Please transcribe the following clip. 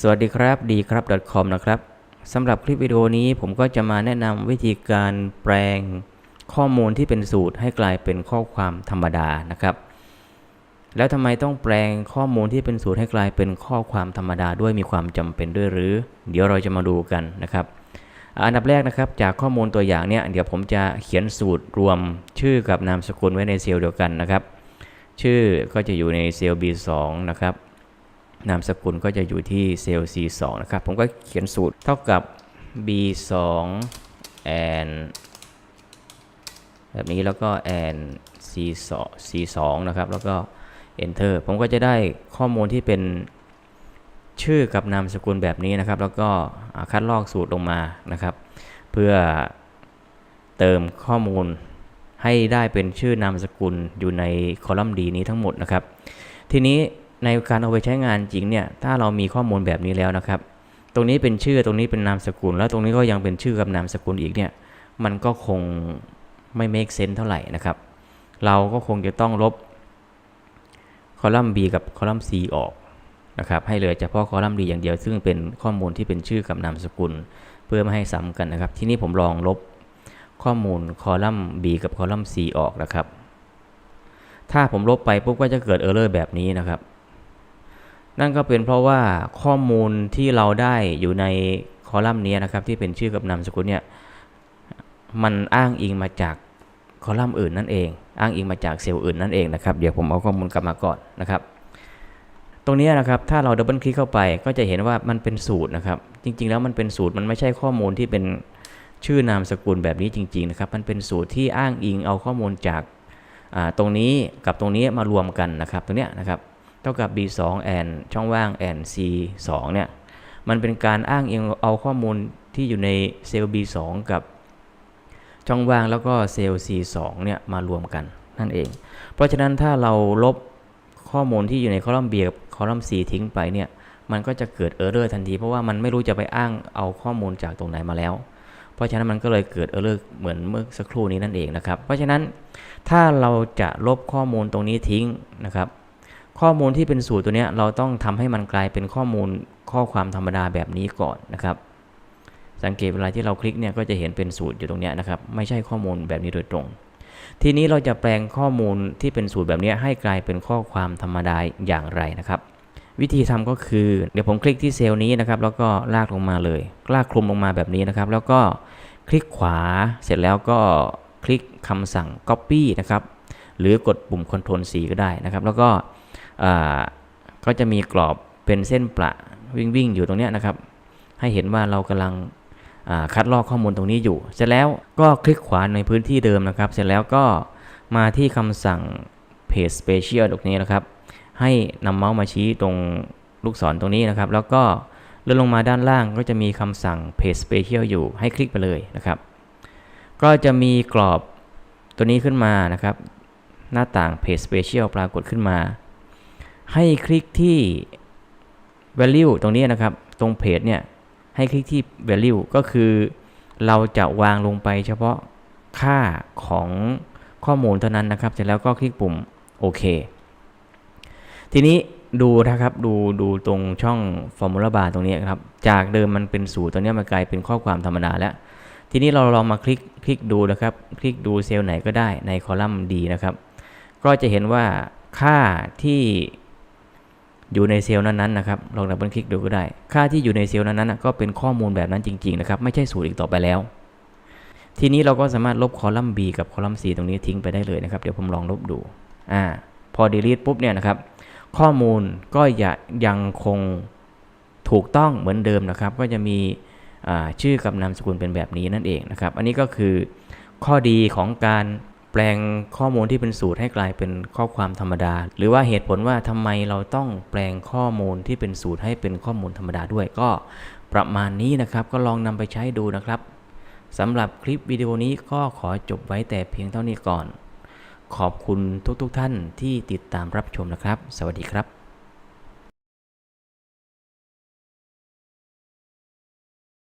สวัสดีครับดีครับ .com นะครับสำหรับคลิปวิดีโอนี้ผมก็จะมาแนะนำวิธีการแปลงข้อมูลที่เป็นสูตรให้กลายเป็นข้อความธรรมดานะครับ แล้วทำไมต้องแปลงข้อมูลที่เป็นสูตรให้กลายเป็นข้อความธรรมดาด้วยมีความจำเป็นด้วยหรือ เดี๋ยวเราจะมาดูกันนะครับ อันดับแรกนะครับจากข้อมูลตัวอย่างเนี่ยเดี๋ยวผมจะเขียนสูตรรวม ชื่อกับนามสกุลไว้ในเซลล์เดียวกันนะครับ ชื่อก็จะอยู่ในเซลล์ B2 นะครับ นามสกุลก็จะอยู่ที่เซลล์ C2 นะครับ ผมก็เขียนสูตรเท่ากับ B2 and แบบนี้แล้วก็ and C2 C2 นะครับ แล้วก็ enter ผมก็จะได้ข้อมูลที่เป็นชื่อกับนามสกุลแบบนี้นะครับ แล้วก็คัดลอกสูตรลงมานะครับ เพื่อเติมข้อมูลให้ได้เป็นชื่อนามสกุลอยู่ในคอลัมน์ D นี้ทั้งหมดนะครับ ทีนี้ ในการเอาไปใช้งานจริงเนี่ยถ้าเรามีข้อมูลแบบนี้แล้วนะครับ ตรงนี้เป็นชื่อตรงนี้เป็นนามสกุล แล้วตรงนี้ก็ยังเป็นชื่อกับนามสกุลอีกเนี่ยมันก็คงไม่ make sense เท่าไหร่นะครับ เราก็คงจะต้องลบคอลัมน์ B กับคอลัมน์ C ออกนะครับให้เหลือเฉพาะคอลัมน์ D อย่างเดียว ซึ่งเป็นข้อมูลที่เป็นชื่อกับนามสกุล เพื่อไม่ให้ซ้ำกันนะครับ ที่นี้ผมลองลบข้อมูลคอลัมน์ B กับคอลัมน์ C ออกนะครับ ถ้าผมลบไปปุ๊บก็จะเกิดเออร์เลอร์แบบนี้นะครับ นั่นก็เป็นเพราะว่าข้อมูลที่เราได้อยู่ในคอลัมน์นี้นะครับ ที่เป็นชื่อกับนามสกุลเนี่ยมันอ้างอิงมาจากคอลัมน์อื่นนั่นเอง อ้างอิงมาจากเซลล์อื่นนั่นเองนะครับ เดี๋ยวผมเอาข้อมูลกลับมาก่อนนะครับ ตรงนี้นะครับ ถ้าเราดับเบิลคลิกเข้าไปก็จะเห็นว่ามันเป็นสูตรนะครับ จริง ๆ แล้วมันเป็นสูตรมันไม่ใช่ข้อมูลที่เป็นชื่อนามสกุลแบบนี้จริง ๆ นะครับ มันเป็นสูตรที่อ้างอิงเอาข้อมูลจากตรงนี้กับตรงนี้มารวมกันนะครับ ตรงเนี้ยนะครับ เท่ากับ b2 and ช่องว่าง and c2 เนี่ย มันเป็นการอ้างอิงเอาข้อมูลที่อยู่ในเซลล์ b2 กับช่องว่างแล้วก็เซลล์ c2 เนี่ยมารวมกันนั่นเอง เพราะฉะนั้นถ้าเราลบข้อมูลที่อยู่ในคอลัมน์ b กับคอลัมน์ c ทิ้งไปเนี่ย มันก็จะเกิดเออร์เรอร์ทันที เพราะว่ามันไม่รู้จะไปอ้างเอาข้อมูลจากตรงไหนมาแล้ว เพราะฉะนั้นมันก็เลยเกิดเออร์เรอร์เหมือนเมื่อสักครู่นี้นั่นเองนะครับ เพราะฉะนั้นถ้าเราจะลบข้อมูลตรงนี้ทิ้งนะครับ ข้อมูลที่เป็นสูตรตัวนี้เราต้องทำให้มันกลายเป็นข้อมูลข้อความธรรมดาแบบนี้ก่อนนะครับ สังเกตเวลาที่เราคลิกเนี่ยก็จะเห็นเป็นสูตรอยู่ตรงนี้นะครับ ไม่ใช่ข้อมูลแบบนี้โดยตรง ทีนี้เราจะแปลงข้อมูลที่เป็นสูตรแบบนี้ให้กลายเป็นข้อความธรรมดาอย่างไรนะครับ วิธีทำก็คือ เดี๋ยวผมคลิกที่เซลล์นี้นะครับ แล้วก็ลากลงมาเลย ลากคลุมลงมาแบบนี้นะครับ แล้วก็คลิกขวาเสร็จแล้วก็คลิกคำสั่ง copy นะครับหรือกดปุ่ม Ctrl C ก็ได้นะครับ แล้วก็ ก็จะมีกรอบเป็นเส้นประวิ่งวิ่งอยู่ตรงนี้นะครับ ให้เห็นว่าเรากำลังคัดลอกข้อมูลตรงนี้อยู่ เสร็จแล้วก็คลิกขวาในพื้นที่เดิมนะครับ เสร็จแล้วก็มาที่คำสั่ง Page Special ตรงนี้นะครับ ให้นำเมาส์มาชี้ตรงลูกศรตรงนี้นะครับ แล้วก็เลื่อนลงมาด้านล่างก็จะมีคำสั่ง Page Special อยู่ให้คลิกไปเลยนะครับ ก็จะมีกรอบตัวนี้ขึ้นมานะครับ หน้าต่าง Page Special ปรากฏขึ้นมา ให้คลิกที่ value ตรงนี้นะครับ ตรงเพจเนี่ย ให้คลิกที่ value ก็คือเราจะวางลงไปเฉพาะค่าของข้อมูลเท่านั้นนะครับ เสร็จแล้วก็คลิกปุ่มโอเค ทีนี้ดูนะครับดูดูตรงช่อง formula bar ตรงนี้ครับ จากเดิมมันเป็นสูตรตอนนี้มันกลายเป็นข้อความธรรมดาแล้ว ทีนี้เราลองมาคลิกคลิกดูนะครับ คลิกดูเซลล์ไหนก็ได้ในคอลัมน์ D นะครับ ก็จะเห็นว่าค่าที่ อยู่ในเซลล์นั้นๆนะครับลองดับเบิลคลิกดูก็ได้ ค่าที่อยู่ในเซลล์นั้นๆก็เป็นข้อมูลแบบนั้นจริงๆนะครับไม่ใช่สูตรอีกต่อไปแล้ว ทีนี้เราก็สามารถลบคอลัมน์ B กับคอลัมน์ C ตรงนี้ทิ้งไปได้เลยนะครับเดี๋ยวผมลองลบดูอ่าพอ delete ปุ๊บเนี่ยนะครับข้อมูลก็ยังคงถูกต้องเหมือนเดิมนะครับ ก็จะมีชื่อกับนามสกุลเป็นแบบนี้นั่นเองนะครับ อันนี้ก็คือข้อดีของการ แปลงข้อมูลที่เป็นสูตรให้กลายเป็นข้อความธรรมดา หรือว่าเหตุผลว่าทำไมเราต้องแปลงข้อมูลที่เป็นสูตรให้เป็นข้อมูลธรรมดาด้วยก็ประมาณนี้นะครับก็ลองนำไปใช้ดูนะครับสำหรับคลิปวิดีโอนี้ก็ขอจบไว้แต่เพียงเท่านี้ก่อน ขอบคุณทุกๆทท่านที่ติดตามรับชมนะครับ สวัสดีครับ